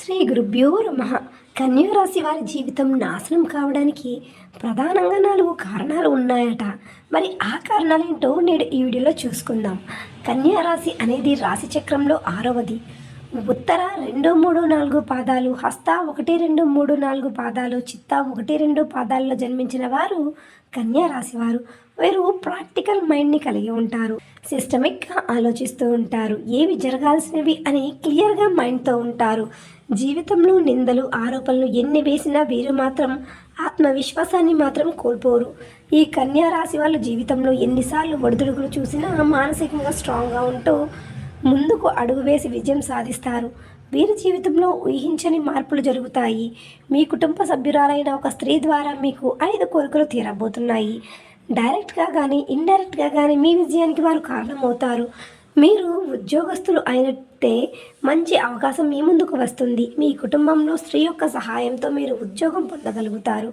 శ్రీ గురుభ్యో నమ. కన్యారాశి వారి జీవితం నాశనం కావడానికి ప్రధానంగా నాలుగు కారణాలు ఉన్నాయట. మరి ఆ కారణాలు ఏంటో నేడు ఈ వీడియోలో చూసుకుందాం. కన్యారాశి అనేది రాశి చక్రంలో ఆరవది. ఉత్తర రెండు మూడు నాలుగు పాదాలు హస్త ఒకటి రెండు మూడు నాలుగు పాదాలు చిత్త ఒకటి రెండు పాదాల్లో జన్మించిన వారు కన్యారాశి వారు. వీరు ప్రాక్టికల్ మైండ్ని కలిగి ఉంటారు. సిస్టమిక్గా ఆలోచిస్తూ ఉంటారు. ఏవి జరగాల్సినవి అని క్లియర్గా మైండ్తో ఉంటారు. జీవితంలో నిందలు ఆరోపణలు ఎన్ని వేసినా వీరు మాత్రం ఆత్మవిశ్వాసాన్ని మాత్రం కోల్పోరు. ఈ కన్యా రాశి వాళ్ళు జీవితంలో ఎన్నిసార్లు ఒడిదుడుకులు చూసినా మానసికంగా స్ట్రాంగ్గా ఉంటూ ముందుకు అడుగు వేసి విజయం సాధిస్తారు. వీరి జీవితంలో ఊహించని మార్పులు జరుగుతాయి. మీ కుటుంబ సభ్యురాలైన ఒక స్త్రీ ద్వారా మీకు ఐదు కోరికలు తీరబోతున్నాయి. డైరెక్ట్గా కానీ ఇండైరెక్ట్గా కానీ మీ విజయానికి వారు కారణమవుతారు. మీరు ఉద్యోగస్తులు అయినట్టే మంచి అవకాశం మీ ముందుకు వస్తుంది. మీ కుటుంబంలో స్త్రీ యొక్క సహాయంతో మీరు ఉద్యోగం పొందగలుగుతారు.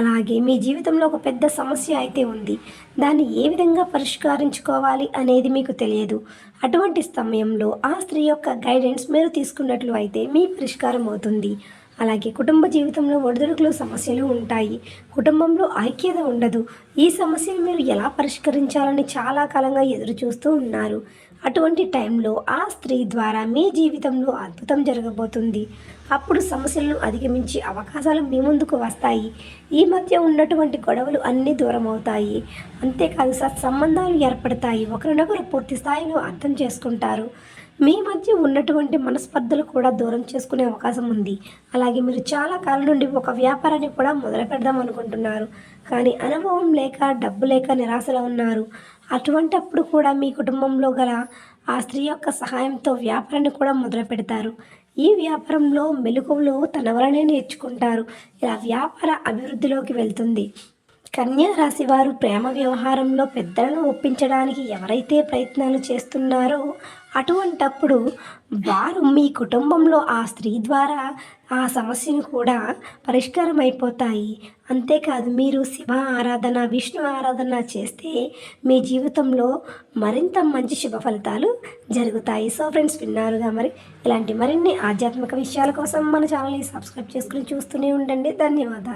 అలాగే మీ జీవితంలో ఒక పెద్ద సమస్య అయితే ఉంది. దాన్ని ఏ విధంగా పరిష్కరించుకోవాలి అనేది మీకు తెలియదు. అటువంటి సమయంలో ఆ స్త్రీ యొక్క గైడెన్స్ మీరు తీసుకున్నట్లు అయితే మీ పరిష్కారం అవుతుంది. అలాగే కుటుంబ జీవితంలో ఒడిదుడుకులు సమస్యలు ఉంటాయి. కుటుంబంలో ఐక్యత ఉండదు. ఈ సమస్యను మీరు ఎలా పరిష్కరించాలని చాలా కాలంగా ఎదురు చూస్తూ ఉన్నారు. అటువంటి టైంలో ఆ స్త్రీ ద్వారా మీ జీవితంలో అద్భుతం జరగబోతుంది. అప్పుడు సమస్యలను అధిగమించి అవకాశాలు మీ ముందుకు వస్తాయి. ఈ మధ్య ఉన్నటువంటి గొడవలు అన్నీ దూరం అవుతాయి అంతేకాదు సత్సంబంధాలు ఏర్పడతాయి. ఒకరినొకరు పూర్తి స్థాయిలో అర్థం చేసుకుంటారు. మీ మధ్య ఉన్నటువంటి మనస్పర్ధలు కూడా దూరం చేసుకునే అవకాశం ఉంది. అలాగే మీరు చాలా కాలం నుండి ఒక వ్యాపారాన్ని కూడా మొదలు పెడదాం అనుకుంటున్నారు. కానీ అనుభవం లేక డబ్బు లేక నిరాశలో ఉన్నారు. అటువంటి అప్పుడు కూడా మీ కుటుంబంలో గల ఆ స్త్రీ యొక్క సహాయంతో వ్యాపారాన్ని కూడా మొదలు పెడతారు. ఈ వ్యాపారంలో మెలకువలు తన వలనే నేర్చుకుంటారు. ఇలా వ్యాపార అభివృద్ధిలోకి వెళ్తుంది. కన్యా రాశి వారు ప్రేమ వ్యవహారంలో పెద్దలను ఒప్పించడానికి ఎవరైతే ప్రయత్నాలు చేస్తున్నారో అటువంటప్పుడు వారు మీ కుటుంబంలో ఆ స్త్రీ ద్వారా ఆ సమస్యను కూడా పరిష్కారం అయిపోతాయి అంతేకాదు మీరు శివ ఆరాధన విష్ణు ఆరాధన చేస్తే మీ జీవితంలో మరింత మంచి శుభ ఫలితాలు జరుగుతాయి. సో ఫ్రెండ్స్ విన్నారుగా మరి? ఇలాంటి మరిన్ని ఆధ్యాత్మిక విషయాల కోసం మన ఛానల్ని సబ్స్క్రైబ్ చేసుకుని చూస్తూనే ఉండండి. ధన్యవాదాలు.